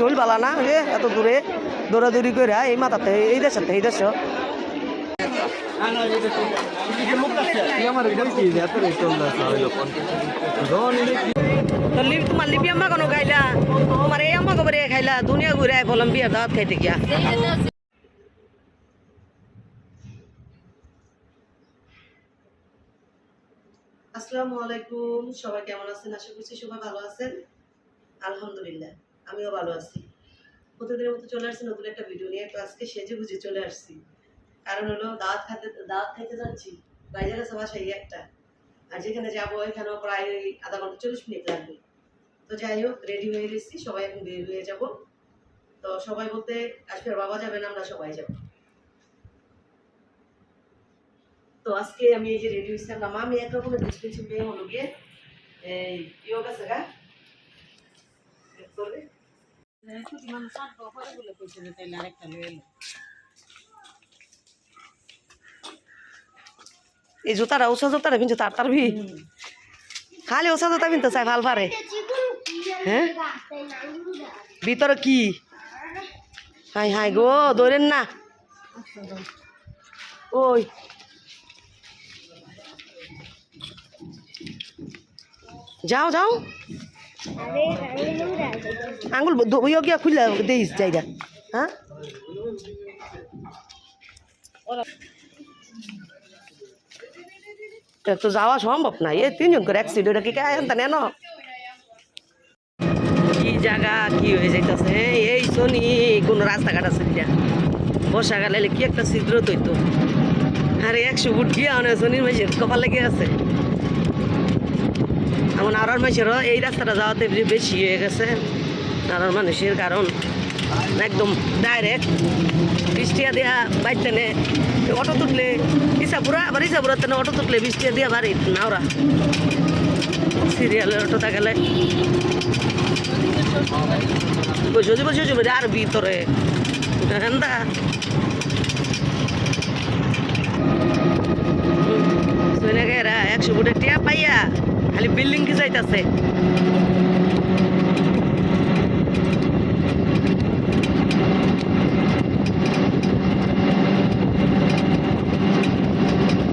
শৈল বালা না এত দূরে দৌড়াদৌড়ি করে এই মাথাতে, এই দেশে এই দেশ। খাইলা? খাইলা, দুনিয়া ঘুরে খাইতে আসসালামু আলাইকুম, সবাই কেমন আছেন? আশা করছি সবাই ভালো আছেন। আলহামদুলিল্লাহ। আমিও ভালো আছি। প্রতিদিনের মতো চলে আসছি নতুন একটা ভিডিও নিয়ে, তো আজকে সেজে বুঝে চলে আসছি। কারণ হলো দাওয়াত খাতে, দাওয়াত খাইতে যাচ্ছি, বাইরে গেছে বাসায় একটা। আর যেখানে যাব, এখানেও প্রায় আধা ঘণ্টা চল্লিশ মিনিট লাগবে। তো যাই হোক রেডি হয়ে গেছি, সবাই এখন বের হয়ে যাব। তো সবাই বলতে আজকের বাবা যাবে না, আমরা সবাই যাব। তো আজকে আমি এই যে রেডি হয়েছিলাম আমি এক রকমের ড্রেস পেয়েছি মেয়ে হলো গিয়ে, এই ইয়োগা সেগা করবে এই জুতাটা ওষা জুতাটা পিনছে, তার তার ভি। খালি ওষা জুতা পিনতে চাই ভালো পারে। হ্যাঁ? ভিতরে কি? হাই হাই গো দৌড়েন না। ওই। যাও যাও। আঙুল ইয়ে গিয়া খুললে দিস জায়গা। হ্যাঁ? তো যাওয়া সম্ভব না। এই তিনজন করে অ্যাক্সিডেন্ট কি কে আনতে নেন? কি জায়গা, কি হয়ে যাইতেছে? এই শনি, কোনো রাস্তাঘাট আছে কিনা? বর্ষাকালে কি একটা ছিদ্র তৈতো। আরে একশো ফুট গিয়া অনেক শনির মাসের কপাল লেগে আছে। এমন আর মানুষেরও এই রাস্তাটা যাওয়াতে বেশি হয়ে গেছে। আর মানুষের কারণ। একদম ডাইরেক্ট বৃষ্টিয়া দিয়া বাইতে নে অটো তুললে ইসাপুরা আবার ইসাপুরা তেনে অটো তুললে বৃষ্টিয়া দিয়া বাড়ি নাওরা। সিরিয়ালের অটোটা গেলে। বসে বসে বসে আর ভিতরে। গেরা, একশো ফুটের টিয়া পাইয়া খালি বিল্ডিং কি যাইতাছে?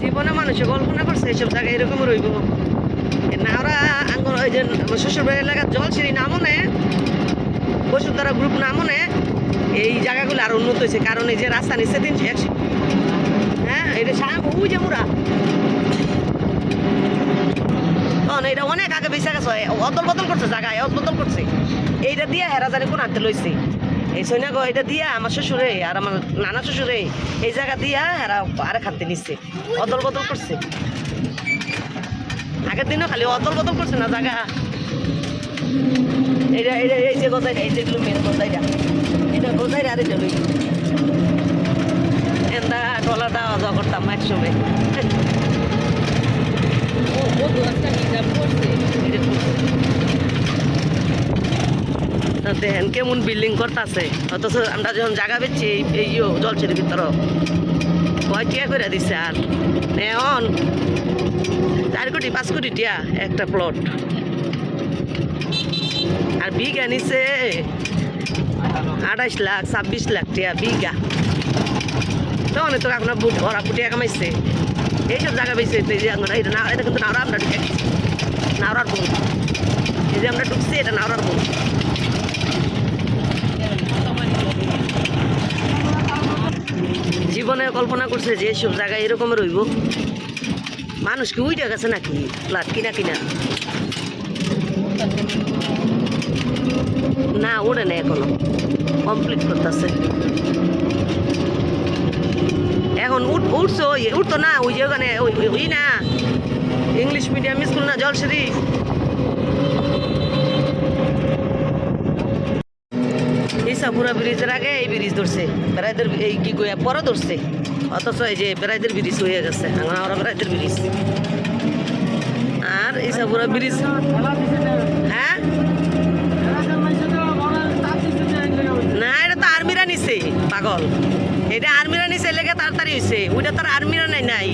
জীবনে মানুষে কল্পনা করছে এইসব জায়গায় এরকম রইব। নাওরা আঙ্গুর, ওই যে আমার শ্বশুর বাড়ির এলাকার জলসিঁড়ি নামনে বসুন্ধরা গ্রুপ নামনে এই জায়গাগুলো আর উন্নত হয়েছে। কারণ এই যে রাস্তা নিচ্ছে দিন একশো হ্যাঁ এটা ওই যে মুরা এটা অনেক আগে বেঁচে গেছে অদল বদল করছে জায়গায় অদল করছে। এইটা দিয়ে হেরা জানি কোন হাতে লইছে। এই সৈন্য গো, এটা দিয়া আমার শ্বশুরে আর আমার নানা শ্বশুরে এই জায়গা দিয়া হেরা আরেক হাতে নিচ্ছে অদল বদল করছে। আগের দিনও খালি অদল বদল করছে না জায়গা। এটা এটা এই যে গোজাইটা এই যেগুলো মেন গোজাইটা এটা গোজাইটা আর এটা লই এন্দা টলাটা অজা করতাম একসময়। দেখেন কেমন বিল্ডিং করতেছে। অথচ আমরা যখন জায়গা পেয়েছি এই ইয়ো জলছের ভিতর কয় টিয়া করে দিছে আর? এখন চার কোটি, পাঁচ কোটি টিয়া একটা প্লট আর বিঘা নিছে আঠাইশ লাখ, ছাব্বিশ লাখ টিয়া বিঘা। তখন তো আপনার ওরা ফুটিয়া কামাইছে। এইসব জায়গা বেশি এটা না এটা কিন্তু নাওরা আমরা ঢুকে। নাওরার বোন। এই যে আমরা ঢুকছি, এটা নাওরার বোন। জীবনে কল্পনা করছে যে সব জায়গায় এরকম রইব। মানুষ কি উইটা গেছে নাকি? ফ্ল্যাট কিনা কিনা। না, ওড়ে না এখনও। কমপ্লিট করতেছে। এখন উঠ, উঠছো উঠতো না, ওই যে ওখানে, ওই না। ইংলিশ মিডিয়াম স্কুল না জলসরি ইসাপুরা ব্রিজের আগে এই ব্রিজ ধরছে। বেড়াইদের এই কি কইয়া পরে ধরছে। অথচ এই যে বেড়াইদের ব্রিজ হয়ে গেছে। আমরা বেড়াইদের ব্রিজ। আর ইসাপুরা ব্রিজ হ্যাঁ? না, এটা তো আর্মিরা নিছে, পাগল। এটা আর্মিরা নিচে লেগে তাড়াতাড়ি হয়েছে ওইটা তো আর্মিরা নাই নাই।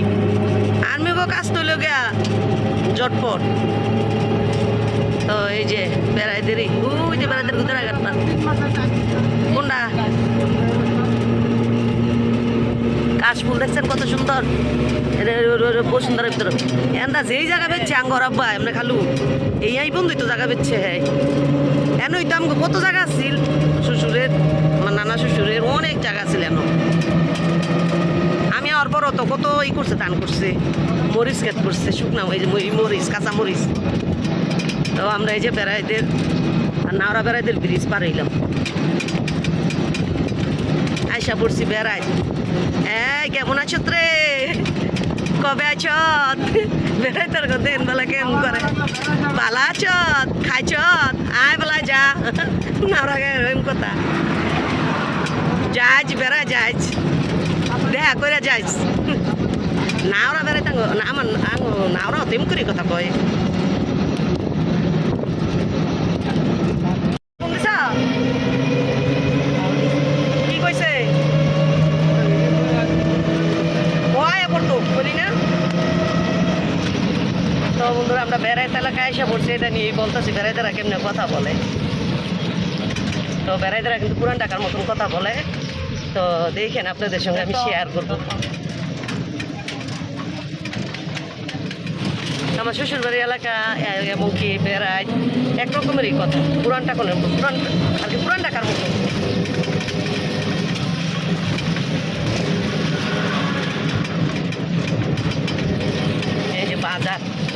আর্মি গো কাজ তো লেগে জটপট। তো এই যে বেড়াই দেরি ওই যে বেড়াইদের কোথায় কোনটা? কাশ ফুল দেখছেন কত সুন্দর। ও- ও- ভিতরে। এন্দা যেই জায়গা বেচছে আঙ্গর আব্বা এমনি খালু। এই এই বন্ধুই তো জায়গা বেচছে হ্যাঁ। এনই তো আমাকে কত জায়গা আছিল? শ্বশুরের, আমার নানা শ্বশুরের অনেক জায়গা ছিল এন। আমি আর পরও তো কত ই করছে দান করছে, মরিচ ক্ষেত করছে, শুকনা এই যে মরিচ, কাঁচা মরিচ। তো আমরা এই যে বেড়াইদের, আর নাওরা বেড়াইদের ব্রিজ পার হইলাম। আয়সা পড়ছি বেড়াই এই, কেমন আছো রে কবে আছ? বেড়াই তোর দিন বেলা কেমন করে? ভালো আছ? খাইছ? আয় বেলা যা। নাওরা গে এরকম কথা। যাইছ বেড়া যাইছ দেখা করে যাইছ নাওরা বেড়াইতে না আমার নাওরা তেম করি কথা কয় শুনছ? কি কইছে ভয় পড়তো বলি না তো বন্ধুরা আমরা বেড়াইতে এলাকায় এসে পড়ছি এটা নিয়েই বলতেছি বেড়াইতেরা কেমনে কথা বলে? তো বেড়াইতেরা কিন্তু পুরান টাকার মতন কথা বলে। তো দেখেন আপনাদের সঙ্গে আমি শেয়ার করব। আমার শ্বশুর বাড়ি এলাকা এমনকি বেড়াই, এক রকমেরই কথা। পুরান টাকার পুরান আর কি পুরান টাকার মতন। এই যে বাজার।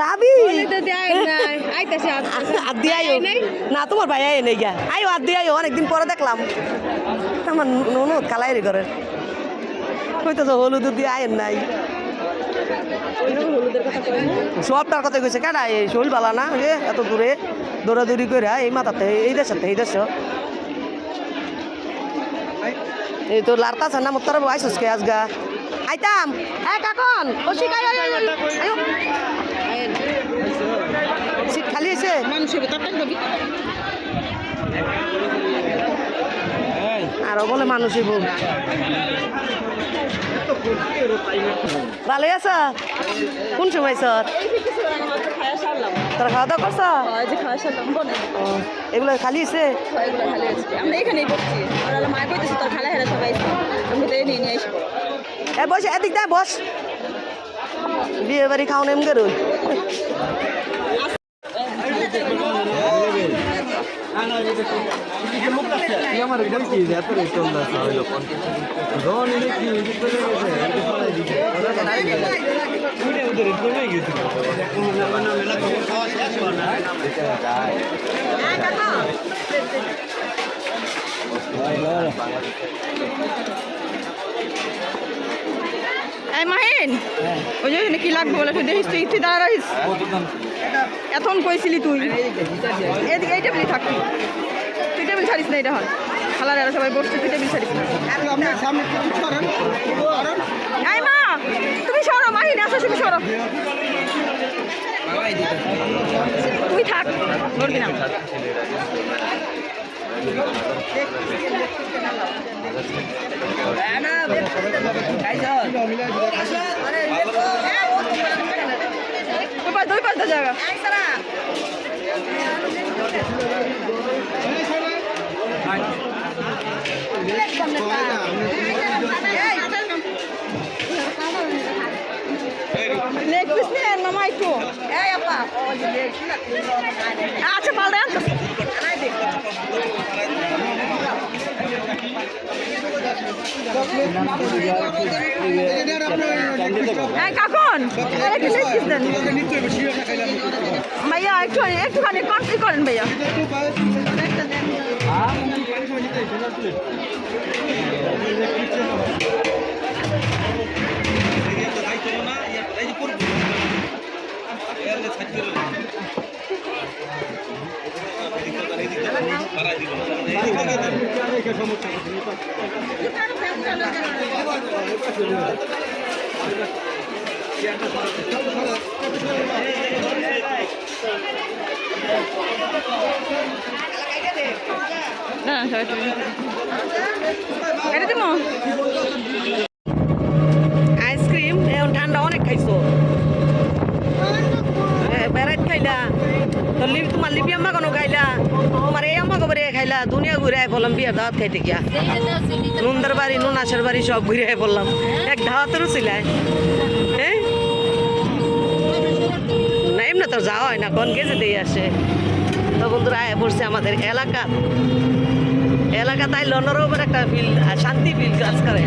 রাবি আর দিয়ে না তোমার ভাই আই নেই গা আইও আর দিয়ে অনেকদিন পরে দেখলাম আমার ননদ কালাই রে করে কইতো তো হলুদ দিয়ে নাই সবটার কথা কইছে কেডা এই শৈল বালা না এ এত দূরে দৌড়াদৌড়ি করে এই মাথাতে এই দেশাতে এই দেশ এই তো লারতাছে না মোত্তর আইসুস কে আজগা আইতাম। হ্যাঁ আই, আইও সিট খালি আছে। আরও বলে মানুষই বল ভালোই আছো? কোন সময় স্যার তোরা খাওয়া দাওয়া করছ? ও, এগুলো খালি আছে? আমরা এখানেই বসছি। আর মায় কইতেছে তোর খালা হেরা সবাই আমি তো নিয়ে নিয়ে আসব। এ বস এদিক দা বস। বিয়ে বাড়ি খাওয়ান এম করে আমার এই মাহিন, ওই যে কি লাগবে বলে তুই দেখিস, তুই তুই দাঁড়াইস এখন কইছিলি তুই। এদিকে এই টেবিলে থাক। তুই টেবিল ছাড়িস না এটা হন খালার এরা সবাই বসছে, তুই টেবিল ছাড়িস না। এই মা, তুমি সরো, মাহিন, আসো, তুমি সরো। তুই থাক। ধরবি না। দুই পাঁচ দুই পাঁচটা জায়গা লেগ পিস মামা একটু। আচ্ছা পাল্টা হ্যাঁ কাকন ভাইয়া একটু একটুখানি কন্ট্রি করেন ভাইয়া। আইসক্রিম এখন ঠান্ডা অনেক খাইছো। বেড়াইত খাইলা। তোমার লিপি আম্মা খাইলা? তোমার এই আম্মা খাইলা, দুনিয়া ঘুরে বললাম বিয়ের দাওয়াত খাইতে গিয়া। নুনদার বাড়ি, নুন আসার বাড়ি সব ঘুরে বললাম। এক দাওয়াতেরও ছিলাই হ্যাঁ না, এমনি যাওয়া হয় না কোন গেছে দিয়ে আসে। তো বন্ধুরা পড়ছে আমাদের এলাকা। এলাকা তাই লন্ডনের উপর একটা ফিল শান্তি ফিল কাজ করে।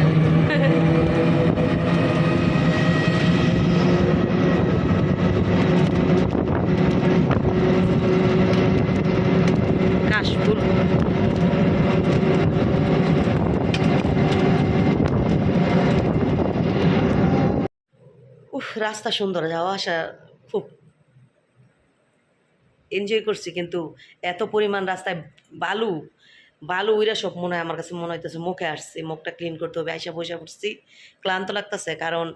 কাশফুল উফ, রাস্তা সুন্দর, যাওয়া আসা খুব এনজয় করছি, কিন্তু এত পরিমাণ রাস্তায় বালু বালু উইরা সব মনে হয়, আমার কাছে মনে হইতেছে মুখে আসছে, মুখটা ক্লিন করতে হবে, আইসা বসে পড়ছি। ক্লান্ত লাগতেছে, কারণ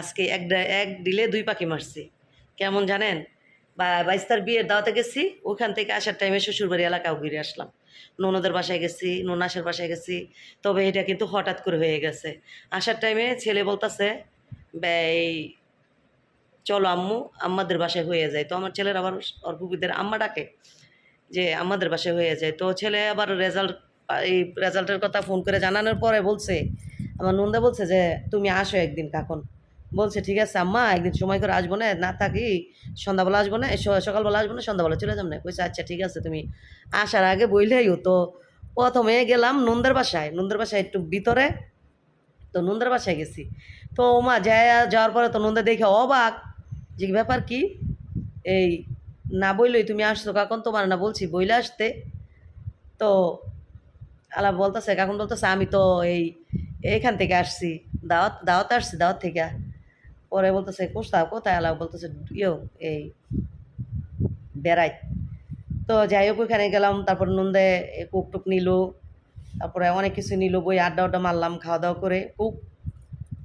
আজকে এক এক দিলে দুই পাখি মারছি। কেমন জানেন? বা, বাইস্তার বিয়ের দাওয়াতে গেছি ওখান থেকে আসার টাইমে শ্বশুরবাড়ি এলাকাও ঘুরে আসলাম। ননদের বাসায় গেছি ননাসের বাসায় গেছি, তবে এটা কিন্তু হঠাৎ করে হয়ে গেছে। আসার টাইমে ছেলে বলতাছে এই চলো আম্মু, আম্মাদের বাসায় হয়ে যায়। তো আমার ছেলের আবার ওর আম্মা ডাকে যে আমাদের বাসায় হয়ে যায়। তো ছেলে আবার রেজাল্ট এই রেজাল্টের কথা ফোন করে জানানোর পরে বলছে, আমার নন্দা বলছে যে, তুমি আসো একদিন কাকন। বলছে, ঠিক আছে আম্মা, একদিন সময় করে আসব না না থাকি, সন্ধ্যাবেলা আসব না সকালবেলা আসব না, সন্ধ্যাবেলা চলে যাব না। কইছে আচ্ছা ঠিক আছে, তুমি আসার আগে বইলেই তো প্রথমে গেলাম নন্দের বাসায় নন্দের বাসায় একটু ভিতরে, তো নন্দের বাসায় গেছি। তো মা যায়, যাওয়ার পরে তো নন্দা দেখে অবাক, যে ব্যাপার কি? এই না বইলই তুমি আসছো, কাকন তোমার না বলছি, বইলে আসতে। তো আলা বলতেছে, কাকন বলতেছে, আমি তো এই এইখান থেকে আসছি, দাওয়াত দাওয়াত আসছি, দাওয়াত থেকে। পরে বলতেছে কোথাও কোথায়? আলা বলতেছে, ইয়ো, এই, বেড়াই। তো যাই হোক, ওইখানে গেলাম, তারপর নন্দে কুক টুক নিল, তারপরে অনেক কিছু নিল, বই আড্ডা আড্ডা মারলাম খাওয়া দাওয়া করে। কুক,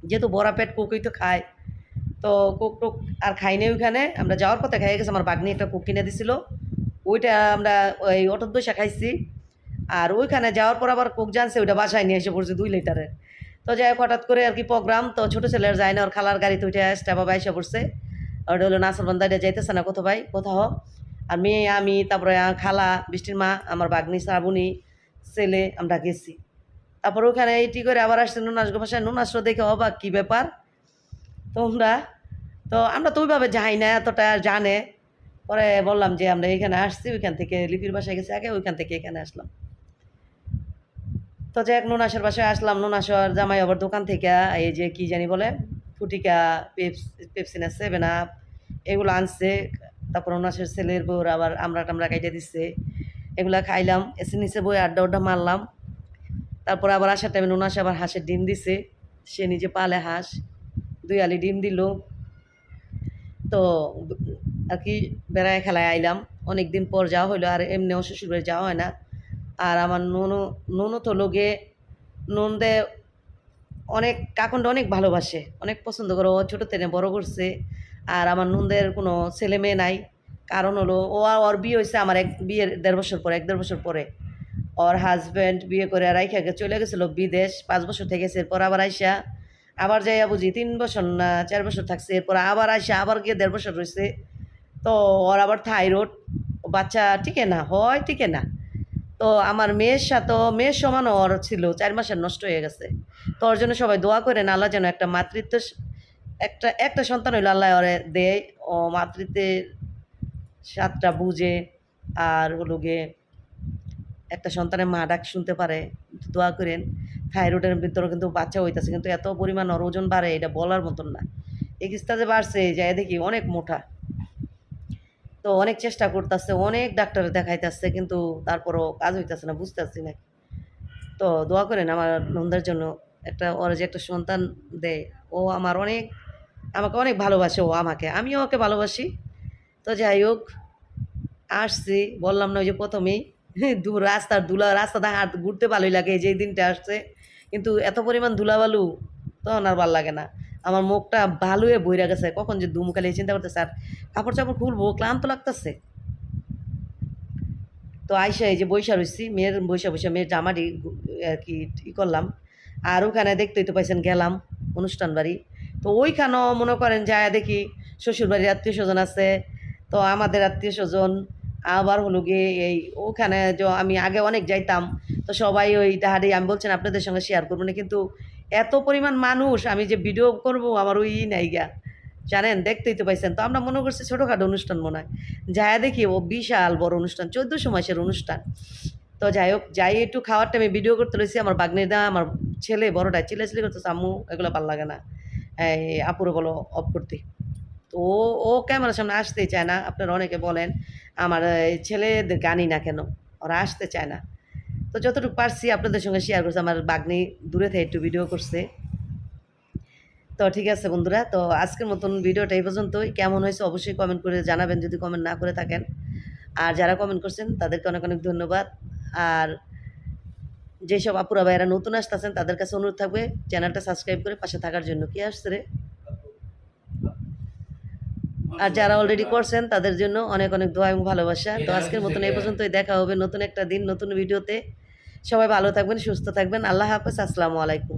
যেহেতু বড়া পেট কুকই তো খায়। তো কুক টুক আর খাইনি ওইখানে। আমরা যাওয়ার পথে খাইয়ে গেছে, আমার বাগনি একটা কুক কিনে দিছিল। ওইটা আমরা ওই অটোর দোসা খাইছি। আর ওইখানে যাওয়ার পর আবার কুক জানছে, ওইটা বাসায় নিয়ে এসে পড়ছে দুই লিটারের তো যাই হোক, হঠাৎ করে আর কি প্রোগ্রাম, তো ছোটো ছেলের যায় না, ওর খালার গাড়িতে স্টাফ বাবা এসে পড়ছে। ওটা হলো নাসর বান্দা, এটা যাইতেছে না, কোথাও ভাই, কোথাও। আর মেয়ে, আমি, তারপরে খালা, বৃষ্টির মা, আমার বাগনি, শ্রাবণী, ছেলে, আমরা গেছি। তারপর ওখানে এইটি করে আবার আসছে নুন নুনাস ভাষায় নুনাস দেখে অবাক, কী ব্যাপার? তোমরা? তো আমরা তো ওইভাবে যাই না, এতটা জানে। পরে বললাম যে আমরা এখানে আসছি, ওইখান থেকে লিপির বাসায় গেছি আগে, ওইখান থেকে এখানে আসলাম। তো যাই হোক, নুনাসের বাসায় আসলাম। নুনাসর জামাই আবার দোকান থেকে, এই যে কি জানি বলে, ফুটিকা, পেপস, পেপসিনা, সেভেন আপ, এগুলো আনছে। তারপর নুনাসের ছেলের বউর আবার আমরা টামরা কাইটে দিচ্ছে এগুলা খাইলাম, এসে নিচে বই আড্ডা উড্ডা মারলাম। তারপর আবার আসার টাইমে নুনাস আবার হাঁসের ডিম দিছে। সে নিজে পালে হাঁস। দুই আলি ডিম দিল। তো আর কি বেড়ায় খেলায় আইলাম। অনেক দিন পর যাওয়া হইল, আর এমনিও শ্বশুরবাড়ি যাওয়া হয় না। আর আমার ননু ননু তো লোকে, নন্দে অনেক, কাকুনটা অনেক ভালোবাসে, অনেক পছন্দ করে। ও ছোটো থেকে বড় করছে, আর আমার নুনদের কোনো ছেলে মেয়ে নাই। কারণ হলো, ও আর ওর বিয়ে হয়েছে আমার এক, বিয়ের দেড় বছর পরে, এক দেড় বছর পরে। ওর হাজব্যান্ড বিয়ে করে রাইখা গে- চলে গেছিল বিদেশ, পাঁচ বছর থেকে, এরপর আবার আইসা আবার যাইয়া বুঝি তিন বছর না চার বছর থাকছে, এরপর আবার আসে আবার গিয়ে দেড় বছর রয়েছে তো ওর আবার থাইরয়েড বাচ্চা টিকে না, হয় টিকে না। তো আমার মেয়ের সাথে, মেয়ের সমান ওর ছিল, চার মাসের নষ্ট হয়ে গেছে। তো ওর জন্য সবাই দোয়া করেন, আল্লাহ যেন একটা মাতৃত্ব, একটা একটা সন্তান হইল আল্লাহ ওরে দেয়। ও মাতৃত্বের স্বাদটা বুঝে, আর হলো গিয়ে একটা সন্তানের মা ডাক শুনতে পারে। দোয়া করেন। থাইরয়েডের ভিতরে কিন্তু বাচ্চা হইতেছে, কিন্তু এত পরিমাণ ওর ওজন বাড়ে, এটা বলার মতন না। এই কিস্তা যে বাড়ছে যাই দেখি অনেক মোটা। তো অনেক চেষ্টা করতেছে, অনেক ডাক্তার দেখাইতেছে, কিন্তু তারপরও কাজ হইতেছে না, বুঝতেছি না। তো দোয়া করেন আমার নন্দার জন্য, একটা ওর যে একটা সন্তান দেয়, ও আমার অনেক, আমাকে অনেক ভালোবাসে, ও আমাকে। আমিও ওকে ভালোবাসি। তো যাই হোক, আসছি, বললাম না ওই যে প্রথমেই। দু রাস্তার ধুলা রাস্তাতে হাঁট ঘুরতে ভালোই লাগে, যেই দিনটা আসছে। কিন্তু এত পরিমাণ ধুলাবালু তখন আর ভালো লাগে না। আমার মুখটা ভালোই বইরা গেছে। কখন যে দুমুখালি চিন্তা করতেছে, আর কাপড় চাপড় খুলবো, ক্লান্ত লাগতেছে? তো আইসা এই যে বৈশা রয়েছি মেয়ের বৈশা বৈশা মেয়ের জামাটি আর কি, ই করলাম। আর ওখানে দেখতেই তো পাইছেন গেলাম, অনুষ্ঠান বাড়ি। তো ওইখানেও মনে করেন যায় দেখি, শ্বশুরবাড়ির আত্মীয় স্বজন আছে। তো আমাদের আত্মীয় স্বজন আবার হলো গিয়ে এই ওখানে যে আমি আগে অনেক যাইতাম, তো সবাই ওই ডাহারি আমি বলছেন আপনাদের সঙ্গে শেয়ার করব না, কিন্তু এত পরিমাণ মানুষ আমি যে ভিডিও করব আমার ওই নাই গা। জানেন, দেখতেই তো পাইছেন। তো আমরা মনে করছি ছোটোখাটো অনুষ্ঠান মনে হয়। যায় দেখি, ও বিশাল বড় অনুষ্ঠান চোদ্দোশো মাসের অনুষ্ঠান। তো যাই হোক, যাই একটু খাওয়ার টাইমে ভিডিও করতে রয়েছি আমার বাগ্নেদা, আমার ছেলে, বড়টা, চিল্লাচিল্লি করতেছে, আম্মু, এগুলো ভালো লাগে না। আপুরে বলো অফ করতে। তো ও ও ক্যামেরার সামনে আসতেই চায় না, আপনারা অনেকে বলেন, আমার ছেলেদের গানই না কেন? ওরা আসতে চায় না। তো যতটুকু পারছি আপনাদের সঙ্গে শেয়ার করছে, আমার বাগ্নি দূরে থেকে একটু ভিডিও করছে। তো ঠিক আছে বন্ধুরা, তো আজকের মতন ভিডিওটা এই পর্যন্তই। কেমন হয়েছে অবশ্যই কমেন্ট করে জানাবেন, যদি কমেন্ট না করে থাকেন। আর যারা কমেন্ট করছেন, তাদেরকে অনেক অনেক ধন্যবাদ। আর যেসব আপুরা ভাইয়েরা নতুন আসতেছেন, তাদের কাছে অনুরোধ থাকবে চ্যানেলটা সাবস্ক্রাইব করে পাশে থাকার জন্য। কি আসছে রে? আর যারা অলরেডি করছেন, তাদের জন্য অনেক অনেক দোয়া এবং ভালোবাসা। তো আজকের মতন এই পর্যন্তই দেখা হবে নতুন একটা দিন, নতুন ভিডিওতে। সবাই ভালো থাকবেন, সুস্থ থাকবেন। আল্লাহ হাফেজ, আসসালামু আলাইকুম।